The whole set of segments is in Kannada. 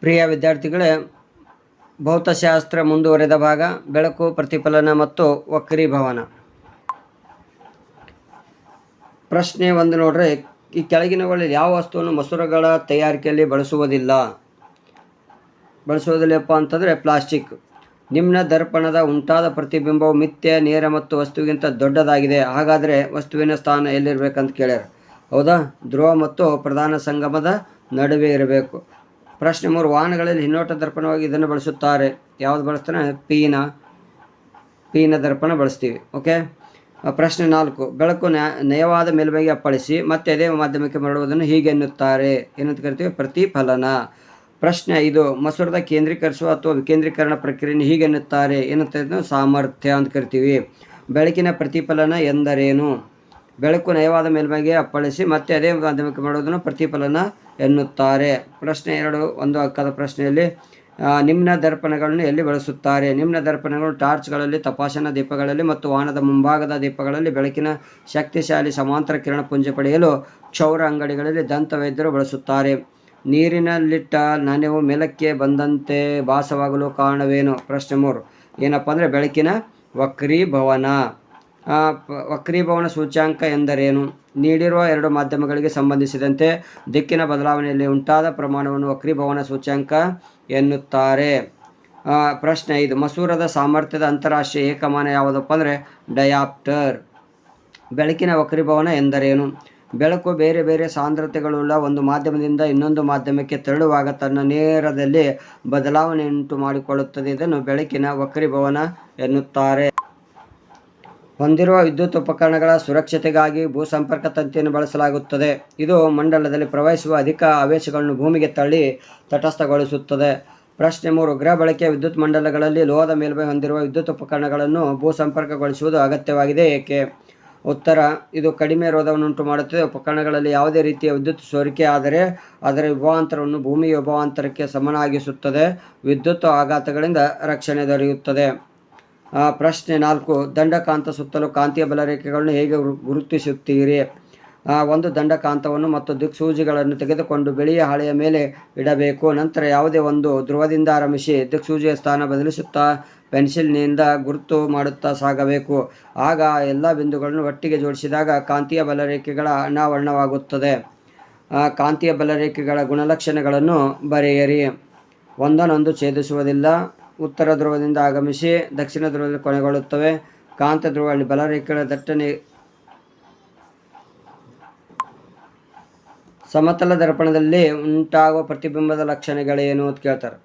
ಪ್ರಿಯ ವಿದ್ಯಾರ್ಥಿಗಳೇ, ಭೌತಶಾಸ್ತ್ರ ಮುಂದುವರೆದ ಭಾಗ, ಬೆಳಕು, ಪ್ರತಿಫಲನ ಮತ್ತು ವಕ್ರೀಭವನ ಪ್ರಶ್ನೆ ಒಂದು ನೋಡ್ರಿ, ಈ ಕೆಳಗಿನಗಳಲ್ಲಿ ಯಾವ ವಸ್ತುವನ್ನು ಮಸೂರಗಳ ತಯಾರಿಕೆಯಲ್ಲಿ ಬಳಸುವುದಿಲ್ಲ? ಬಳಸುವುದಿಲ್ಲಪ್ಪ ಅಂತಂದರೆ ಪ್ಲಾಸ್ಟಿಕ್. ನಿಮ್ನ ದರ್ಪಣದ ಉಂಟಾದ ಪ್ರತಿಬಿಂಬವು ಮಿಥ್ಯ, ನೇರ ಮತ್ತು ವಸ್ತುವಿಗಿಂತ ದೊಡ್ಡದಾಗಿದೆ. ಹಾಗಾದರೆ ವಸ್ತುವಿನ ಸ್ಥಾನ ಎಲ್ಲಿರಬೇಕಂತ ಕೇಳ್ಯಾರ? ಹೌದಾ? ಧ್ರುವ ಮತ್ತು ಪ್ರಧಾನ ಸಂಗಮದ ನಡುವೆ ಇರಬೇಕು. ಪ್ರಶ್ನೆ ಮೂರು, ವಾಹನಗಳಲ್ಲಿ ಹಿನ್ನೋಟ ದರ್ಪಣವಾಗಿ ಇದನ್ನು ಬಳಸುತ್ತಾರೆ. ಯಾವ್ದು ಬಳಸ್ತಾರೆ ಪೀನ. ಪೀನ ದರ್ಪಣ ಬಳಸ್ತೀವಿ, ಓಕೆ? ಪ್ರಶ್ನೆ ನಾಲ್ಕು, ಬೆಳಕು ನಯವಾದ ಮೇಲ್ಮೈಗೆ ಅಪ್ಪಳಿಸಿ, ಮತ್ತೆ ಅದೇ ಮಾಧ್ಯಮಕ್ಕೆ ಮರಳುವುದನ್ನು ಹೀಗೆ ಎನ್ನುತ್ತಾರೆ. ಏನಂತ ಕರಿತೀವಿ? ಪ್ರತಿಫಲನ. ಪ್ರಶ್ನೆ ಇದು ಮಸೂರದ ಕೇಂದ್ರೀಕರಿಸುವ ಅಥವಾ ವಿಕೇಂದ್ರೀಕರಣ ಪ್ರಕ್ರಿಯೆಯನ್ನು ಹೀಗೆ ಎನ್ನುತ್ತಾರೆ. ಏನಂತ ಸಾಮರ್ಥ್ಯ ಅಂತ ಕರಿತೀವಿ. ಬೆಳಕಿನ ಪ್ರತಿಫಲನ ಎಂದರೇನು? ಬೆಳಕು ನಯವಾದ ಮೇಲ್ಮೈಗೆ ಅಪ್ಪಳಿಸಿ ಮತ್ತೆ ಅದೇ ಮಾಧ್ಯಮಕ್ಕೆ ಮಾಡುವುದನ್ನು ಪ್ರತಿಫಲನ ಎನ್ನುತ್ತಾರೆ. ಪ್ರಶ್ನೆ ಎರಡು, ಒಂದು ಅಕ್ಕದ ಪ್ರಶ್ನೆಯಲ್ಲಿ ನಿಮ್ನ ದರ್ಪಣಗಳನ್ನು ಎಲ್ಲಿ ಬಳಸುತ್ತಾರೆ? ನಿಮ್ನ ದರ್ಪಣಗಳು ಟಾರ್ಚ್ಗಳಲ್ಲಿ, ತಪಾಸಣಾ ದೀಪಗಳಲ್ಲಿ ಮತ್ತು ವಾಹನದ ಮುಂಭಾಗದ ದೀಪಗಳಲ್ಲಿ ಬೆಳಕಿನ ಶಕ್ತಿಶಾಲಿ ಸಮಾಂತರ ಕಿರಣ ಪುಂಜ ಪಡೆಯಲು ಕ್ಷೌರ ಅಂಗಡಿಗಳಲ್ಲಿ ದಂತವೈದ್ಯರು ಬಳಸುತ್ತಾರೆ. ನೀರಿನಲ್ಲಿಟ್ಟ ನನೆವು ಮೇಲಕ್ಕೆ ಬಂದಂತೆ ಭಾಸವಾಗಲು ಕಾರಣವೇನು? ಪ್ರಶ್ನೆ ಮೂರು. ಏನಪ್ಪ ಅಂದರೆ ಬೆಳಕಿನ ವಕ್ರೀಭವನ. ವಕ್ರೀಭವನ ಸೂಚ್ಯಾಂಕ ಎಂದರೇನು? ನೀಡಿರುವ ಎರಡು ಮಾಧ್ಯಮಗಳಿಗೆ ಸಂಬಂಧಿಸಿದಂತೆ ದಿಕ್ಕಿನ ಬದಲಾವಣೆಯಲ್ಲಿ ಉಂಟಾದ ಪ್ರಮಾಣವನ್ನು ವಕ್ರೀಭವನ ಸೂಚ್ಯಾಂಕ ಎನ್ನುತ್ತಾರೆ. ಪ್ರಶ್ನೆ ಐದು. ಮಸೂರದ ಸಾಮರ್ಥ್ಯದ ಅಂತಾರಾಷ್ಟ್ರೀಯ ಏಕಮಾನ ಯಾವುದಪ್ಪ ಅಂದರೆ ಡಯಾಪ್ಟರ್. ಬೆಳಕಿನ ವಕ್ರೀಭವನ ಎಂದರೇನು? ಬೆಳಕು ಬೇರೆ ಬೇರೆ ಸಾಂದ್ರತೆಗಳುಳ್ಳ ಒಂದು ಮಾಧ್ಯಮದಿಂದ ಇನ್ನೊಂದು ಮಾಧ್ಯಮಕ್ಕೆ ತೆರಳುವಾಗ ತನ್ನ ನೇರದಲ್ಲಿ ಬದಲಾವಣೆಯುಂಟು ಮಾಡಿಕೊಳ್ಳುತ್ತದೆ. ಇದನ್ನು ಬೆಳಕಿನ ವಕ್ರೀಭವನ ಎನ್ನುತ್ತಾರೆ. ಹೊಂದಿರುವ ವಿದ್ಯುತ್ ಉಪಕರಣಗಳ ಸುರಕ್ಷತೆಗಾಗಿ ಭೂಸಂಪರ್ಕ ತಂತಿಯನ್ನು ಬಳಸಲಾಗುತ್ತದೆ. ಇದು ಮಂಡಲದಲ್ಲಿ ಪ್ರವಹಿಸುವ ಅಧಿಕ ಆವೇಶಗಳನ್ನು ಭೂಮಿಗೆ ತಳ್ಳಿ ತಟಸ್ಥಗೊಳಿಸುತ್ತದೆ. ಪ್ರಶ್ನೆ ಮೂರು, ಗೃಹ ಬಳಕೆಯ ವಿದ್ಯುತ್ ಮಂಡಲಗಳಲ್ಲಿ ಲೋಹದ ಮೇಲ್ಮೈ ಹೊಂದಿರುವ ವಿದ್ಯುತ್ ಉಪಕರಣಗಳನ್ನು ಭೂಸಂಪರ್ಕಗೊಳಿಸುವುದು ಅಗತ್ಯವಾಗಿದೆ. ಏಕೆ? ಉತ್ತರ, ಇದು ಕಡಿಮೆ ರೋಧವನ್ನುಂಟು ಮಾಡುತ್ತದೆ. ಉಪಕರಣಗಳಲ್ಲಿ ಯಾವುದೇ ರೀತಿಯ ವಿದ್ಯುತ್ ಸೋರಿಕೆ ಆದರೆ ಅದರ ವಿಭವಾಂತರವನ್ನು ಭೂಮಿಯ ವಿಭವಾಂತರಕ್ಕೆ ಸಮನಾಗಿಸುತ್ತದೆ. ವಿದ್ಯುತ್ ಆಘಾತಗಳಿಂದ ರಕ್ಷಣೆ ದೊರೆಯುತ್ತದೆ. ಪ್ರಶ್ನೆ ನಾಲ್ಕು, ದಂಡಕಾಂತ ಸುತ್ತಲೂ ಕಾಂತೀಯ ಬಲರೇಖೆಗಳನ್ನು ಹೇಗೆ ಗುರು- ಗುರುತಿಸುತ್ತೀರಿ? ಒಂದು ದಂಡಕಾಂತವನ್ನು ಮತ್ತು ದಿಕ್ಸೂಜಿಗಳನ್ನು ತೆಗೆದುಕೊಂಡು ಬಿಳಿಯ ಹಾಳೆಯ ಮೇಲೆ ಇಡಬೇಕು. ನಂತರ ಯಾವುದೇ ಒಂದು ಧ್ರುವದಿಂದ ಆರಂಭಿಸಿ ದಿಕ್ಸೂಜಿಯ ಸ್ಥಾನ ಬದಲಿಸುತ್ತಾ ಪೆನ್ಸಿಲ್ನಿಂದ ಗುರುತು ಮಾಡುತ್ತಾ ಸಾಗಬೇಕು. ಆಗ ಎಲ್ಲ ಬಿಂದುಗಳನ್ನು ಒಟ್ಟಿಗೆ ಜೋಡಿಸಿದಾಗ ಕಾಂತೀಯ ಬಲರೇಖೆಗಳ ಅನಾವರಣವಾಗುತ್ತದೆ. ಕಾಂತೀಯ ಬಲರೇಖೆಗಳ ಗುಣಲಕ್ಷಣಗಳನ್ನು ಬರೆಯಿರಿ. ಒಂದನ್ನೊಂದು ಛೇದಿಸುವುದಿಲ್ಲ. ಉತ್ತರ ಧ್ರುವದಿಂದ ಆಗಮಿಸಿ ದಕ್ಷಿಣ ಧ್ರುವದಲ್ಲಿ ಕೊನೆಗೊಳ್ಳುತ್ತವೆ. ಕಾಂತ ಧ್ರುವಗಳಲ್ಲಿ ಬಲರೇಖೆಗಳ ದಟ್ಟಣೆ ಸಮತಲ ದರ್ಪಣದಲ್ಲಿ ಉಂಟಾಗುವ ಪ್ರತಿಬಿಂಬದ ಲಕ್ಷಣಗಳೇನು ಅಂತ ಕೇಳ್ತಾರೆ.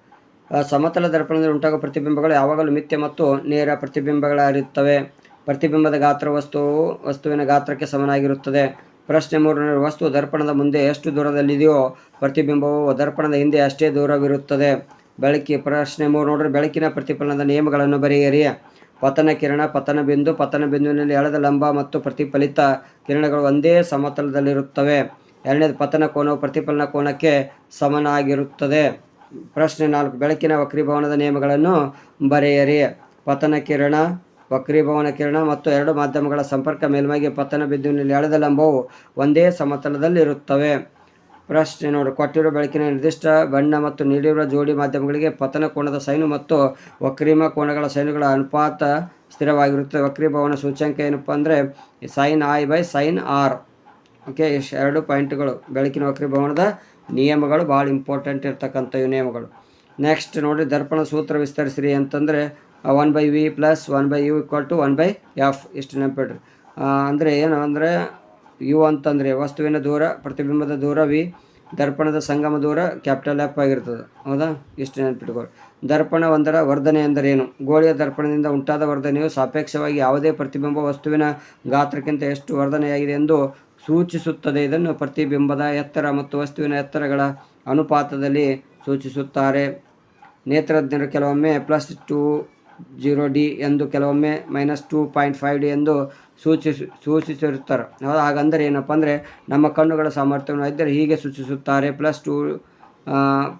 ಸಮತಲ ದರ್ಪಣದಲ್ಲಿ ಉಂಟಾಗುವ ಪ್ರತಿಬಿಂಬಗಳು ಯಾವಾಗಲೂ ಮಿಥ್ಯ ಮತ್ತು ನೇರ ಪ್ರತಿಬಿಂಬಗಳಾಗಿರುತ್ತವೆ. ಪ್ರತಿಬಿಂಬದ ಗಾತ್ರ ವಸ್ತುವು ವಸ್ತುವಿನ ಗಾತ್ರಕ್ಕೆ ಸಮನಾಗಿರುತ್ತದೆ. ಪ್ರಶ್ನೆ ಮೂರನೇ ವಸ್ತು ದರ್ಪಣದ ಮುಂದೆ ಎಷ್ಟು ದೂರದಲ್ಲಿದೆಯೋ ಪ್ರತಿಬಿಂಬವು ದರ್ಪಣದ ಹಿಂದೆ ಅಷ್ಟೇ ದೂರವಿರುತ್ತದೆ. ಬೆಳಕಿ ಪ್ರಶ್ನೆ ಮೂರು ನೋಡ್ರಿ. ಬೆಳಕಿನ ಪ್ರತಿಫಲನದ ನಿಯಮಗಳನ್ನು ಬರೆಯಿರಿ. ಪತನ ಕಿರಣ, ಪತನ ಬಿಂದು, ಪತನ ಬಿಂದುವಿನಲ್ಲಿ ಎಳೆದ ಲಂಬ ಮತ್ತು ಪ್ರತಿಫಲಿತ ಕಿರಣಗಳು ಒಂದೇ ಸಮತಲದಲ್ಲಿರುತ್ತವೆ. ಎರಡನೇದು, ಪತನ ಕೋನವು ಪ್ರತಿಫಲನ ಕೋನಕ್ಕೆ ಸಮನಾಗಿರುತ್ತದೆ. ಪ್ರಶ್ನೆ ನಾಲ್ಕು, ಬೆಳಕಿನ ವಕ್ರೀಭವನದ ನಿಯಮಗಳನ್ನು ಬರೆಯಿರಿ. ಪತನ ಕಿರಣ, ವಕ್ರೀಭವನ ಕಿರಣ ಮತ್ತು ಎರಡು ಮಾಧ್ಯಮಗಳ ಸಂಪರ್ಕ ಮೇಲ್ಮೈಗೆ ಪತನ ಬಿಂದುವಿನಲ್ಲಿ ಎಳೆದ ಲಂಬವು ಒಂದೇ ಸಮತಲದಲ್ಲಿರುತ್ತವೆ. ಪ್ರಶ್ನೆ ನೋಡಿ ಕೊಟ್ಟಿರುವ ಬೆಳಕಿನ ನಿರ್ದಿಷ್ಟ ಬಣ್ಣ ಮತ್ತು ನೀಡಿರುವ ಜೋಡಿ ಮಾಧ್ಯಮಗಳಿಗೆ ಪತನ ಕೋಣದ ಸೈನು ಮತ್ತು ವಕ್ರೀಮ ಕೋಣಗಳ ಸೈನುಗಳ ಅನುಪಾತ ಸ್ಥಿರವಾಗಿರುತ್ತದೆ. ವಕ್ರೀಭವನ ಸೂಚ್ಯಂಕ ಏನಪ್ಪ ಅಂದರೆ sine I by sine R okay ಇಷ್ಟು ಎರಡು ಪಾಯಿಂಟ್ಗಳು ಬೆಳಕಿನ ವಕ್ರೀಭವನದ ನಿಯಮಗಳು ಭಾಳ ಇಂಪಾರ್ಟೆಂಟ್ ಇರ್ತಕ್ಕಂಥ ಇವು ನಿಯಮಗಳು. ನೆಕ್ಸ್ಟ್ ನೋಡಿ ದರ್ಪಣ ಸೂತ್ರ ವಿಸ್ತರಿಸಿರಿ ಅಂತಂದರೆ one by V plus one by U equal to one by F ಇಷ್ಟು ನೆನಪಿಡ್ರಿ. ಅಂದರೆ ಏನು ಅಂದರೆ ಯು ಅಂತಂದರೆ ವಸ್ತುವಿನ ದೂರ, ಪ್ರತಿಬಿಂಬದ ದೂರ ವಿ ದರ್ಪಣದ ಸಂಗಮ ದೂರ ಕ್ಯಾಪಿಟಲ್ ಎಫ್ ಆಗಿರ್ತದೆ. ಹೌದಾ? ಇಷ್ಟು ನೆನಪಿಟ್ಕೊಳ್ಳಿ. ದರ್ಪಣ ಒಂದರ ವರ್ಧನೆ ಎಂದರೇನು? ಗೋಳಿಯ ದರ್ಪಣದಿಂದ ಉಂಟಾದ ವರ್ಧನೆಯು ಸಾಪೇಕ್ಷವಾಗಿ ಯಾವುದೇ ಪ್ರತಿಬಿಂಬ ವಸ್ತುವಿನ ಗಾತ್ರಕ್ಕಿಂತ ಎಷ್ಟು ವರ್ಧನೆಯಾಗಿದೆ ಎಂದು ಸೂಚಿಸುತ್ತದೆ. ಇದನ್ನು ಪ್ರತಿಬಿಂಬದ ಎತ್ತರ ಮತ್ತು ವಸ್ತುವಿನ ಎತ್ತರಗಳ ಅನುಪಾತದಲ್ಲಿ ಸೂಚಿಸುತ್ತಾರೆ. ನೇತ್ರಜ್ಞರು ಕೆಲವೊಮ್ಮೆ ಪ್ಲಸ್ ಟು ಜೀರೋ ಡಿ ಎಂದು ಕೆಲವೊಮ್ಮೆ minus two point five D ಎಂದು ಸೂಚಿಸಿ ಸೂಚಿಸಿರುತ್ತಾರೆ? ಹಾಗಂದರೆ ಏನಪ್ಪ ಅಂದರೆ ನಮ್ಮ ಕಣ್ಣುಗಳ ಸಾಮರ್ಥ್ಯವನ್ನು ಇದ್ದರೆ ಹೀಗೆ ಸೂಚಿಸುತ್ತಾರೆ. Plus two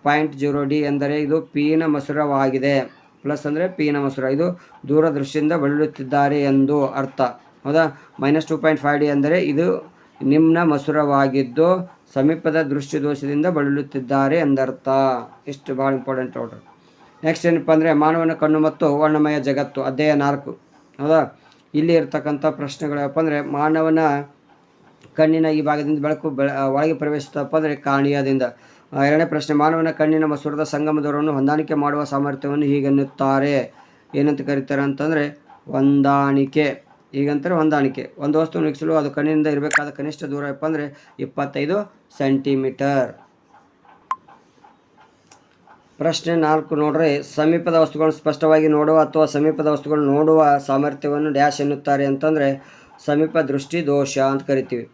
point zero D ಎಂದರೆ ಇದು ಪೀನ ಮಸೂರವಾಗಿದೆ. ಪ್ಲಸ್ ಅಂದರೆ ಪೀನ ಮಸೂರ. ಇದು ದೂರದೃಷ್ಟಿಯಿಂದ ಬಳಲುತ್ತಿದ್ದಾರೆ ಎಂದು ಅರ್ಥ. ಹೌದಾ? Minus two point five D ಅಂದರೆ ಇದು ನಿಮ್ನ ಮಸುರವಾಗಿದ್ದು ಸಮೀಪದ ದೃಷ್ಟಿದೋಷದಿಂದ ಬಳಲುತ್ತಿದ್ದಾರೆ ಎಂದರ್ಥ. ಇಷ್ಟು ಭಾಳ ಇಂಪಾರ್ಟೆಂಟ್ ನೋಡ್ರಿ. ನೆಕ್ಸ್ಟ್ ಏನಪ್ಪ ಅಂದರೆ ಮಾನವನ ಕಣ್ಣು ಮತ್ತು ವರ್ಣಮಯ ಜಗತ್ತು, ಅಧ್ಯಾಯ ನಾಲ್ಕು. ಹೌದಾ? ಇಲ್ಲಿ ಇರ್ತಕ್ಕಂಥ ಪ್ರಶ್ನೆಗಳು ಅಂದರೆ ಮಾನವನ ಕಣ್ಣಿನ ಈ ಭಾಗದಿಂದ ಬೆಳಕು ಬೆಳ ಒಳಗೆ ಪ್ರವೇಶಿಸ್ತಪ್ಪ ಅಂದರೆ ಕಾಣಿಯಾದಿಂದ. ಎರಡನೇ ಪ್ರಶ್ನೆ, ಮಾನವನ ಕಣ್ಣಿನ ಮಸೂರದ ಸಂಗಮ ದೂರವನ್ನು ಹೊಂದಾಣಿಕೆ ಮಾಡುವ ಸಾಮರ್ಥ್ಯವನ್ನು ಹೀಗೆನ್ನುತ್ತಾರೆ. ಏನಂತ ಕರೀತಾರೆ ಅಂತಂದರೆ ಹೊಂದಾಣಿಕೆ. ಈಗಂತಾರೆ ಹೊಂದಾಣಿಕೆ. ಒಂದು ವಸ್ತುವನ್ನು ನಿಕ್ಸಲು ಅದು ಕಣ್ಣಿನಿಂದ ಇರಬೇಕಾದ ಕನಿಷ್ಠ ದೂರ ಯಪ್ಪ ಅಂದರೆ ಇಪ್ಪತ್ತೈದು ಸೆಂಟಿಮೀಟರ್. ಪ್ರಶ್ನೆ ನಾಲ್ಕು ನೋಡ್ರಿ, ಸಮೀಪದ ವಸ್ತುಗಳನ್ನು ಸ್ಪಷ್ಟವಾಗಿ ನೋಡುವ ಅಥವಾ ಸಮೀಪದ ವಸ್ತುಗಳನ್ನು ನೋಡುವ ಸಾಮರ್ಥ್ಯವನ್ನು ಡ್ಯಾಶ್ ಎನ್ನುತ್ತಾರೆ ಅಂತಂದರೆ ಸಮೀಪ ದೃಷ್ಟಿ ದೋಷ ಅಂತ ಕರಿತೀವಿ.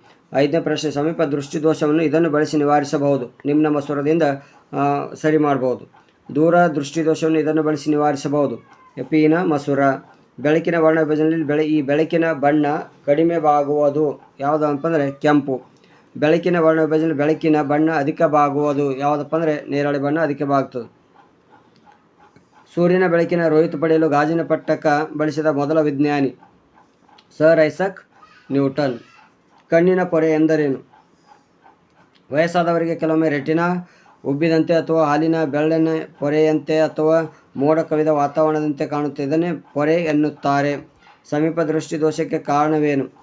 ಐದನೇ ಪ್ರಶ್ನೆ, ಸಮೀಪ ದೃಷ್ಟಿ ದೋಷವನ್ನು ಇದನ್ನು ಬಳಸಿ ನಿವಾರಿಸಬಹುದು. ನಿಮ್ಮ ಮಸೂರದಿಂದ ಸ್ವರದಿಂದ ಸರಿ ಮಾಡಬಹುದು ದೂರ ದೃಷ್ಟಿ ದೋಷವನ್ನು ಇದನ್ನು ಬಳಸಿ ನಿವಾರಿಸಬಹುದು. ಎಪಿನ ಮಸೂರ, ಬೆಳಕಿನ ವರ್ಣ ವಿಭಜನೆಯಲ್ಲಿ ಬೆಳೆ, ಈ ಬೆಳಕಿನ ಬಣ್ಣ ಕಡಿಮೆ ಆಗುವುದು ಯಾವುದು ಅಂತಂದರೆ ಕೆಂಪು. ಬೆಳಕಿನ ವರ್ಣ ವಿಭಜನೆ, ಬೆಳಕಿನ ಬಣ್ಣ ಅಧಿಕ ಬಾಗುವುದು ಯಾವುದಪ್ಪ ಅಂದರೆ ನೇರಳೆ ಬಣ್ಣ ಅಧಿಕ ಬಾಗ್ತದೆ ಸೂರ್ಯನ ಬೆಳಕಿನ ರೋಹಿತ ಪಡೆಯಲು ಗಾಜಿನ ಪಟ್ಟಕ ಬಳಸಿದ ಮೊದಲ ವಿಜ್ಞಾನಿ ಸರ್ ಐಸಕ್ ನ್ಯೂಟನ್. ಕಣ್ಣಿನ ಪೊರೆ ಎಂದರೇನು? ವಯಸ್ಸಾದವರಿಗೆ ಕೆಲವೊಮ್ಮೆ ರೆಟಿನಾ ಉಬ್ಬಿದಂತೆ ಅಥವಾ ಹಾಲಿನ ಬೆಳ್ಳನ ಪೊರೆಯಂತೆ ಅಥವಾ ಮೋಡ ಕವಿದ ವಾತಾವರಣದಂತೆ ಕಾಣುತ್ತೆ. ಇದನ್ನೇ ಪೊರೆ ಎನ್ನುತ್ತಾರೆ. ಸಮೀಪ ದೃಷ್ಟಿ ದೋಷಕ್ಕೆ ಕಾರಣವೇನು?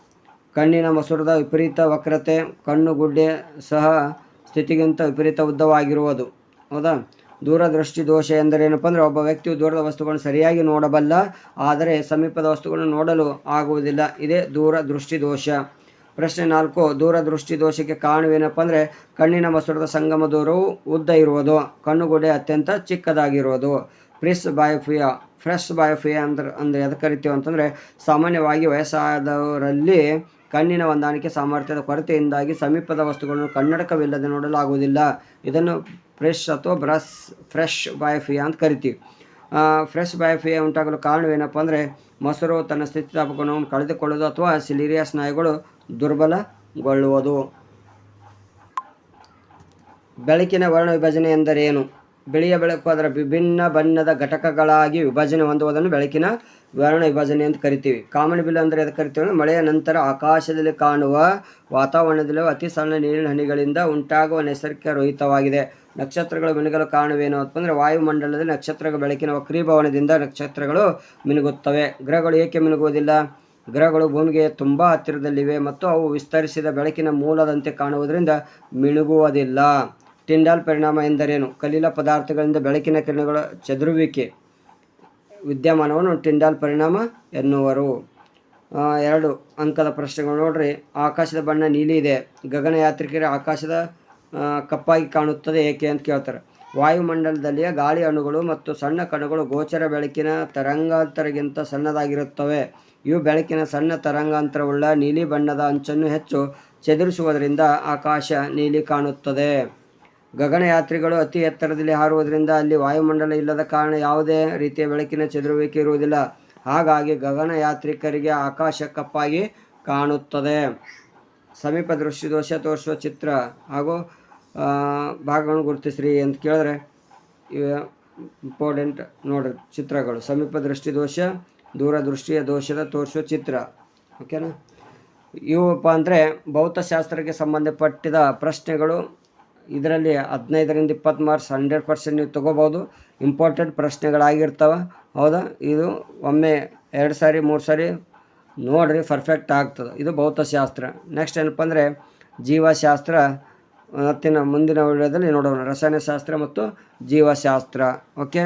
ಕಣ್ಣಿನ ಮಸೂರದ ವಿಪರೀತ ವಕ್ರತೆ, ಕಣ್ಣು ಗುಡ್ಡೆ ಸಹ ಸ್ಥಿತಿಗಿಂತ ವಿಪರೀತ ಉದ್ದವಾಗಿರುವುದು. ಹೌದಾ? ದೂರದೃಷ್ಟಿ ದೋಷ ಎಂದರೇನಪ್ಪ ಅಂದರೆ ಒಬ್ಬ ವ್ಯಕ್ತಿಯು ದೂರದ ವಸ್ತುಗಳನ್ನು ಸರಿಯಾಗಿ ನೋಡಬಲ್ಲ, ಆದರೆ ಸಮೀಪದ ವಸ್ತುಗಳನ್ನು ನೋಡಲು ಆಗುವುದಿಲ್ಲ. ಇದೇ ದೂರದೃಷ್ಟಿ ದೋಷ. ಪ್ರಶ್ನೆ ನಾಲ್ಕು, ದೂರದೃಷ್ಟಿ ದೋಷಕ್ಕೆ ಕಾರಣವೇನಪ್ಪ ಅಂದರೆ ಕಣ್ಣಿನ ಮಸೂರದ ಸಂಗಮ ದೂರವು ಉದ್ದ ಇರುವುದು ಕಣ್ಣುಗುಡ್ಡೆ ಅತ್ಯಂತ ಚಿಕ್ಕದಾಗಿರುವುದು. ಪ್ರಿಸ್ ಬಾಯೋಫಿಯಾ, ಫ್ರೆಶ್ ಬಾಯೋಫಿಯಾ ಅಂದ್ರೆ ಅಂದರೆ ಅದಕ್ಕೆ ಕರಿತೀವಿ ಅಂತಂದರೆ ಸಾಮಾನ್ಯವಾಗಿ ವಯಸ್ಸಾದವರಲ್ಲಿ ಕಣ್ಣಿನ ಹೊಂದಾಣಿಕೆ ಸಾಮರ್ಥ್ಯದ ಕೊರತೆಯಿಂದಾಗಿ ಸಮೀಪದ ವಸ್ತುಗಳನ್ನು ಕನ್ನಡಕವಿಲ್ಲದೆ ನೋಡಲಾಗುವುದಿಲ್ಲ. ಇದನ್ನು ಫ್ರೆಶ್ ಅಥವಾ ಬ್ರಸ್, ಫ್ರೆಶ್ ಬಯೋಫಿಯಾ ಅಂತ ಕರಿತೀವಿ. ಫ್ರೆಶ್ ಬಯೋಫಿಯಾ ಉಂಟಾಗಲು ಕಾರಣವೇನಪ್ಪ ಅಂದರೆ ಮೊಸರು ತನ್ನ ಸ್ಥಿತಿಸ್ಥಾಪಕವನ್ನು ಕಳೆದುಕೊಳ್ಳುವುದು ಅಥವಾ ಸಿಲಿರಿಯಾ ಸ್ನಾಯುಗಳು ದುರ್ಬಲಗೊಳ್ಳುವುದು. ಬೆಳಕಿನ ವರ್ಣ ವಿಭಜನೆ ಎಂದರೇನು? ಬಿಳಿಯ ಬೆಳಕು ಅದರ ವಿಭಿನ್ನ ಬಣ್ಣದ ಘಟಕಗಳಾಗಿ ವಿಭಜನೆ ಹೊಂದುವುದನ್ನು ಬೆಳಕಿನ ವರ್ಣ ವಿಭಜನೆ ಅಂತ ಕರಿತೀವಿ. ಕಾಮನ್ ಬಿಲ್ ಅಂದರೆ ಅದಕ್ಕೆ ಕರಿತೀವಿ ಮಳೆಯ ನಂತರ ಆಕಾಶದಲ್ಲಿ ಕಾಣುವ ವಾತಾವರಣದಲ್ಲಿ ಅತಿ ಸಣ್ಣ ನೀರಿನ ಹನಿಗಳಿಂದ ಉಂಟಾಗುವ ನೈಸರ್ಗಿಕ ರೋಹಿತವಾಗಿದೆ. ನಕ್ಷತ್ರಗಳು ಮಿನುಗಲು ಕಾರಣವೇನು ಅಂತಂದರೆ ವಾಯುಮಂಡಲದಲ್ಲಿ ನಕ್ಷತ್ರಗಳ ಬೆಳಕಿನ ವಕ್ರೀಭವನದಿಂದ ನಕ್ಷತ್ರಗಳು ಮಿನುಗುತ್ತವೆ. ಗ್ರಹಗಳು ಏಕೆ ಮಿನುಗುವುದಿಲ್ಲ? ಗ್ರಹಗಳು ಭೂಮಿಗೆ ತುಂಬ ಹತ್ತಿರದಲ್ಲಿವೆ ಮತ್ತು ಅವು ವಿಸ್ತರಿಸಿದ ಬೆಳಕಿನ ಮೂಲದಂತೆ ಕಾಣುವುದರಿಂದ ಮಿನುಗುವುದಿಲ್ಲ. ಟಿಂಡಾಲ್ ಪರಿಣಾಮ ಎಂದರೇನು? ಕಲಿಲ ಪದಾರ್ಥಗಳಿಂದ ಬೆಳಕಿನ ಕಿರಣಗಳ ಚದುರುವಿಕೆ ವಿದ್ಯಮಾನವನ್ನು ಟಿಂಡಾಲ್ ಪರಿಣಾಮ ಎನ್ನುವರು. ಎರಡು ಅಂಕದ ಪ್ರಶ್ನೆಗಳು ನೋಡ್ರಿ. ಆಕಾಶದ ಬಣ್ಣ ನೀಲಿ ಇದೆ. ಗಗನಯಾತ್ರಿಕರ ಆಕಾಶದ ಕಪ್ಪಾಗಿ ಕಾಣುತ್ತದೆ ಏಕೆ ಅಂತ ಕೇಳ್ತಾರೆ. ವಾಯುಮಂಡಲದಲ್ಲಿಯ ಗಾಳಿ ಅಣುಗಳು ಮತ್ತು ಸಣ್ಣ ಕಣಗಳು ಗೋಚರ ಬೆಳಕಿನ ತರಂಗಾಂತರಗಿಂತ ಸಣ್ಣದಾಗಿರುತ್ತವೆ. ಇವು ಬೆಳಕಿನ ಸಣ್ಣ ತರಂಗಾಂತರವುಳ್ಳ ನೀಲಿ ಬಣ್ಣದ ಅಂಚನ್ನು ಹೆಚ್ಚು ಚದುರಿಸುವುದರಿಂದ ಆಕಾಶ ನೀಲಿ ಕಾಣುತ್ತದೆ. ಗಗನಯಾತ್ರಿಗಳು ಅತಿ ಎತ್ತರದಲ್ಲಿ ಹಾರುವುದರಿಂದ ಅಲ್ಲಿ ವಾಯುಮಂಡಲ ಇಲ್ಲದ ಕಾರಣ ಯಾವುದೇ ರೀತಿಯ ಬೆಳಕಿನ ಚದುರುವಿಕೆ ಇರುವುದಿಲ್ಲ. ಹಾಗಾಗಿ ಗಗನಯಾತ್ರಿಕರಿಗೆ ಆಕಾಶ ಕಪ್ಪಾಗಿ ಕಾಣುತ್ತದೆ. ಸಮೀಪ ದೃಷ್ಟಿದೋಷ ತೋರಿಸುವ ಚಿತ್ರ ಹಾಗೂ ಭಾಗಗಳನ್ನು ಗುರುತಿಸ್ರಿ ಅಂತ ಕೇಳಿದ್ರೆ ಇಂಪಾರ್ಟೆಂಟ್ ನೋಡ್ರಿ ಚಿತ್ರಗಳು. ಸಮೀಪ ದೃಷ್ಟಿದೋಷ ದೂರದೃಷ್ಟಿಯ ದೋಷದ ತೋರಿಸುವ ಚಿತ್ರ. ಓಕೆನಾ ಇವಪ್ಪ ಅಂದರೆ ಭೌತಶಾಸ್ತ್ರಕ್ಕೆ ಸಂಬಂಧಪಟ್ಟಿದ ಪ್ರಶ್ನೆಗಳು ಇದರಲ್ಲಿ ಹದಿನೈದರಿಂದ ಇಪ್ಪತ್ತು ಮಾರ್ಕ್ಸ್ ಹಂಡ್ರೆಡ್ ಪರ್ಸೆಂಟ್ ನೀವು ತೊಗೋಬೋದು. ಇಂಪಾರ್ಟೆಂಟ್ ಪ್ರಶ್ನೆಗಳಾಗಿರ್ತವೆ. ಹೌದಾ? ಇದು ಒಮ್ಮೆ ಎರಡು ಸಾರಿ, ಮೂರು ಸಾರಿ ನೋಡಿರಿ ಪರ್ಫೆಕ್ಟ್ ಆಗ್ತದೆ. ಇದು ಭೌತಶಾಸ್ತ್ರ. ನೆಕ್ಸ್ಟ್ ಏನಪ್ಪ ಅಂದರೆ ಜೀವಶಾಸ್ತ್ರ ಮತ್ತಿನ ಮುಂದಿನ ವಿಡಿಯೋದಲ್ಲಿ ನೋಡೋಣ. ರಸಾಯನಶಾಸ್ತ್ರ ಮತ್ತು ಜೀವಶಾಸ್ತ್ರ. ಓಕೆ?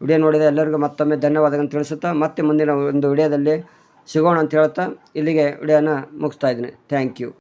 ವಿಡಿಯೋ ನೋಡಿದ ಎಲ್ಲರಿಗೂ ಮತ್ತೊಮ್ಮೆ ಧನ್ಯವಾದಗಳನ್ನು ತಿಳಿಸುತ್ತಾ ಮತ್ತೆ ಮುಂದಿನ ಒಂದು ವಿಡಿಯೋದಲ್ಲಿ ಸಿಗೋಣ ಅಂತ ಹೇಳ್ತಾ ಇಲ್ಲಿಗೆ ವಿಡಿಯೋನ ಮುಗಿಸ್ತಾ ಇದ್ದೀನಿ. Thank you